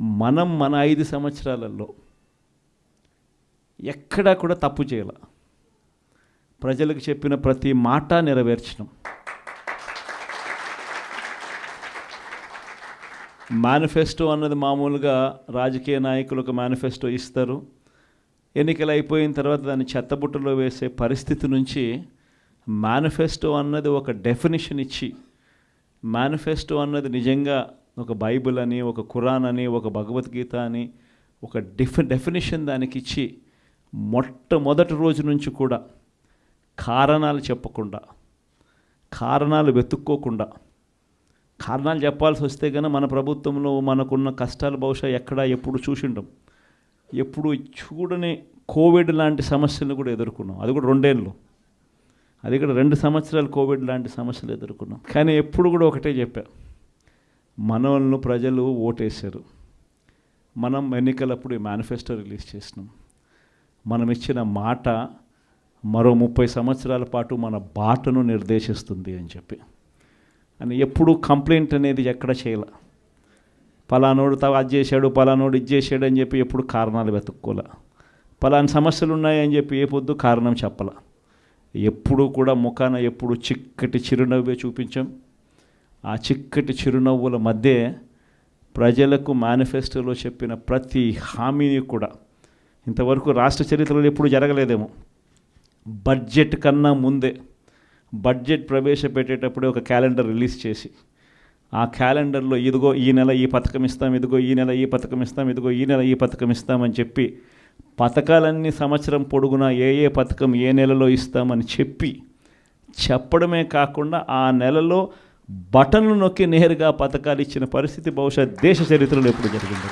మనం మన ఐదు సంవత్సరాలలో ఎక్కడా కూడా తప్పు చేయాల. ప్రజలకు చెప్పిన ప్రతి మాట నెరవేర్చినాం మేనిఫెస్టో అన్నది మామూలుగా రాజకీయ నాయకులు ఒక మేనిఫెస్టో ఇస్తారు. ఎన్నికలు అయిపోయిన తర్వాత దాన్ని చెత్తబుట్టలో వేసే పరిస్థితి నుంచి మేనిఫెస్టో అన్నది ఒక డెఫినిషన్ ఇచ్చి మేనిఫెస్టో అన్నది నిజంగా ఒక బైబిల్ అని ఒక ఖురాన్ అని ఒక భగవద్గీత అని ఒక డిఫ డెఫినేషన్ దానికి ఇచ్చి మొట్టమొదటి రోజు నుంచి కూడా కారణాలు చెప్పకుండా కారణాలు వెతుక్కోకుండా కారణాలు చెప్పాల్సి వస్తే కనుక మన ప్రభుత్వంలో మనకున్న కష్టాలు బహుశా ఎక్కడ ఎప్పుడు చూసిండం. ఎప్పుడు చూడని కోవిడ్ లాంటి సమస్యలను కూడా ఎదుర్కొన్నాం. అది కూడా రెండేళ్ళు. అది కూడా రెండు సంవత్సరాలు కోవిడ్ లాంటి సమస్యలు ఎదుర్కొన్నాం. కానీ ఎప్పుడు కూడా ఒకటే చెప్పాను మనల్ని ప్రజలు ఓటేశారు. మనం ఎన్నికలప్పుడు మేనిఫెస్టో రిలీజ్ చేసినాం. మనం ఇచ్చిన మాట మరో ముప్పై సంవత్సరాల పాటు మన బాటను నిర్దేశిస్తుంది అని చెప్పి. అని ఎప్పుడు కంప్లైంట్ అనేది ఎక్కడ చేయాల. పలానోడు తవ అది చేశాడు పలానోడు ఇది చేశాడు అని చెప్పి ఎప్పుడు కారణాలు వెతుక్కోలే. పలాని సమస్యలు ఉన్నాయని చెప్పి ఏ పొద్దు కారణం చెప్పాల. ఎప్పుడు కూడా ముఖాన ఎప్పుడు చిక్కటి చిరునవ్వే చూపించాం. ఆ చిక్కటి చిరునవ్వుల మధ్య ప్రజలకు మేనిఫెస్టోలో చెప్పిన ప్రతి హామీని కూడా ఇంతవరకు రాష్ట్ర చరిత్రలో ఎప్పుడు జరగలేదేమో. బడ్జెట్ కన్నా ముందే బడ్జెట్ ప్రవేశపెట్టేటప్పుడే ఒక క్యాలెండర్ రిలీజ్ చేసి ఆ క్యాలెండర్లో ఇదిగో ఈ నెల ఈ పథకం ఇస్తాం ఇదిగో ఈ నెల ఈ పథకం ఇస్తాం ఇదిగో ఈ నెల ఈ పథకం ఇస్తామని చెప్పి పథకాలన్నీ సంవత్సరం పొడుగునా ఏ ఏ పథకం ఏ నెలలో ఇస్తామని చెప్పి చెప్పడమే కాకుండా ఆ నెలలో బటన్లు నొక్కి నేరుగా పథకాలు ఇచ్చిన పరిస్థితి బహుశా దేశ చరిత్రలో ఎప్పుడు జరిగింది.